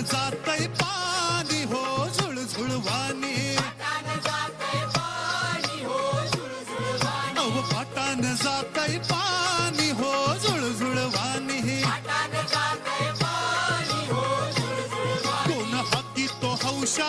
जातय पाणी हो झुळझुळ वाणी. अव पाटान जातय पाणी हो झुळझुळ वाणी. कोण हाकी तो हौशा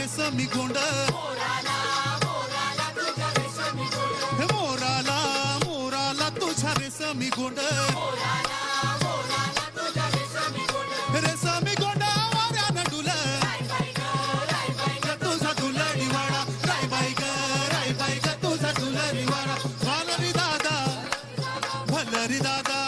रेशमी गोंड मोराला मोराला तुझ्या रेशमी गोंड रेशमी गोंड वाऱ्यानं डुल तुझा तुला निवाडा राय बाई ग बाई ग तुझा तुला निवाडा भालरी दादा भलरी दादा.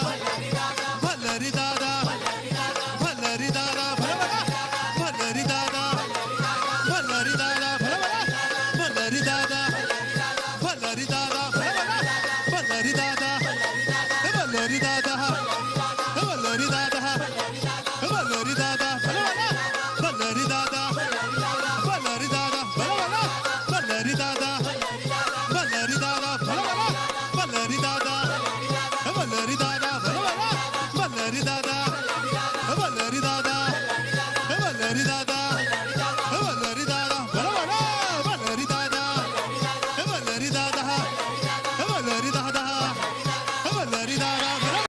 दादा